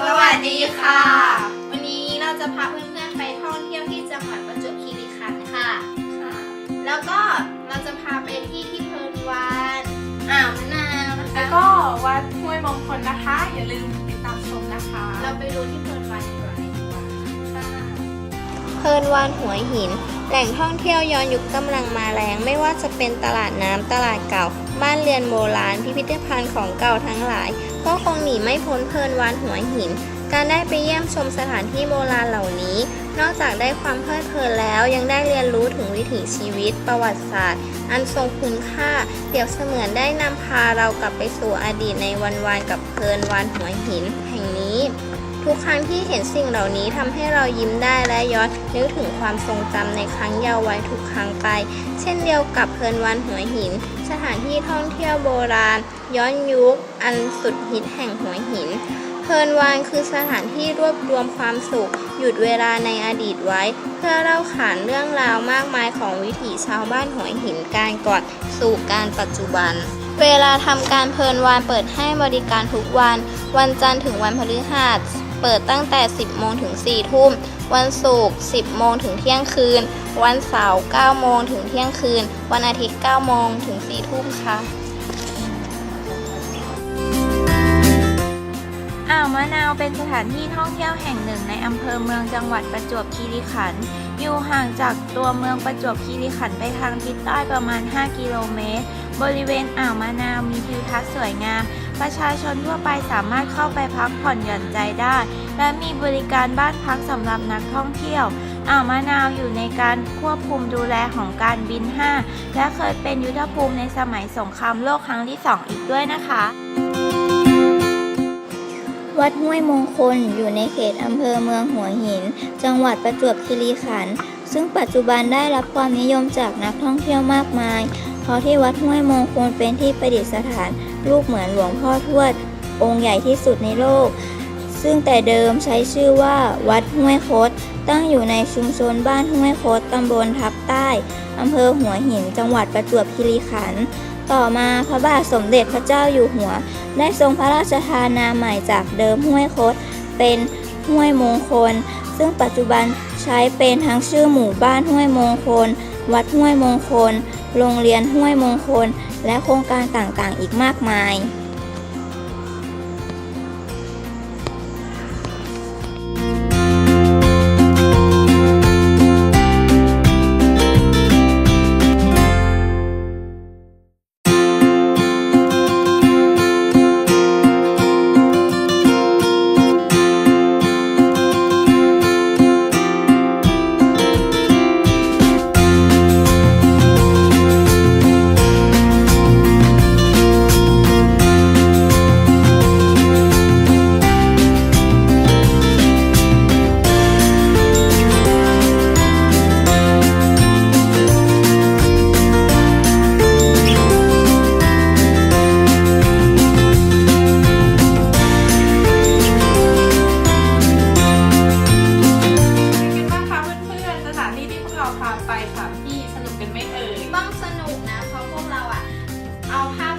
สวัสดีค่ะ วันนี้เราจะพาเพื่อนๆไปท่องเที่ยวที่จังหวัดประจวบคีรีขันธ์ค่ะ แล้วก็เราจะพาไปที่ที่เพลินวานอ่าวมะนาวนะคะแล้วก็วัดห้วยมงคลนะคะ อย่าลืมติดตามชมนะคะ เราไปดูที่เพลินวานดีกว่าดีกว่าเพลินวานหัวหิน แหล่งท่องเที่ยวย้อนยุคกำลังมาแรง ไม่ว่าจะเป็นตลาดน้ำตลาดเก่า บ้านเรือนโบราณ พิพิธภัณฑ์ของเก่าทั้งหลาย ก็คงหนีไม่พ้นเพลินวานหัวหิน การได้ไปเยี่ยมชมสถานที่โบราณเหล่านี้ นอกจากได้ความเพลิดเพลินแล้วยังได้เรียนรู้ถึงวิถีชีวิต ประวัติศาสตร์ อันทรงคุณค่าเปรียบเสมือนได้นำพาเรากลับไปสู่อดีตในวันวานกับเพลินวานหัวหิน แห่งนี้ ทุกครั้งที่เห็นสิ่งเหล่านี้ทำให้เรายิ้มได้และย้อนนึกถึงความทรงจำในครั้งเยาว์วัยทุกครั้งไป เช่นเดียวกับเพลินวันหัวหิน สถานที่ท่องเที่ยวโบราณ ย้อนยุค อันสุดฮิตแห่งหัวหินเพลินวานคือสถานที่รวบรวมความสุข หยุดเวลาในอดีตไว้ เพื่อเล่าขานเรื่องราวมากมายของวิถีชาวบ้านหัวหินการก่อนสู่การปัจจุบัน เวลาทำการเพลินวานเปิดให้บริการทุกวัน วันจันทร์ถึงวันพฤหัส เปิดตั้งแต่ 10 โมงถึง 4 ทุ่ม วันศุกร์ 10 โมงถึงเที่ยงคืน วันเสาร์ 9 โมงถึงเที่ยงคืน วันอาทิตย์ 9 โมงถึง 4 ทุ่มค่ะอ่าวมะนาวเป็นสถานที่ท่องเที่ยวแห่งหนึ่งในอำเภอเมืองจังหวัดประจวบคีรีขันธ์อยู่ห่างจากตัวเมืองประจวบคีรีขันธ์ไปทางทิศใต้ประมาณ 5 กิโลเมตร บริเวณอ่าวมะนาวมีทิวทัศน์สวยงาม ประชาชนทั่วไปสามารถเข้าไปพักผ่อนหย่อนใจได้ และมีบริการบ้านพักสำหรับนักท่องเที่ยว อ่าวมะนาวอยู่ในการควบคุมดูแลของการบิน 5 และเคยเป็นยุทธภูมิในสมัยสงครามโลกครั้งที่ 2 อีกด้วยนะคะ วัดห้วยมงคลอยู่ในเขตอำเภอเมืองหัวหิน จังหวัดประจวบคีรีขันธ์ซึ่งปัจจุบันได้รับความนิยมจากนักท่องเที่ยวมากมาย เพราะที่วัดห้วยมงคลเป็นที่ประดิษฐานรูปเหมือนหลวงพ่อทวด องค์ใหญ่ที่สุดในโลก ซึ่งแต่เดิมใช้ชื่อว่าวัดห้วยคดตั้งอยู่ในชุมชนบ้านห้วยคดตำบลทับใต้อำเภอหัวหินจังหวัดประจวบคีรีขันธ์ต่อมาพระบาทสมเด็จพระเจ้าอยู่หัว ได้ทรงพระราชทานนามใหม่จากเดิมห้วยคดเป็นห้วยมงคล ซึ่งปัจจุบันใช้เป็นทั้งชื่อหมู่บ้านห้วยมงคล วัดห้วยมงคล โรงเรียนห้วยมงคล และโครงการต่างๆ อีกมากมาย ไปค่ะพี่สนุกกันไหมเอ่ย ต้องสนุกนะ เพราะพวกเราอะเอาภาพ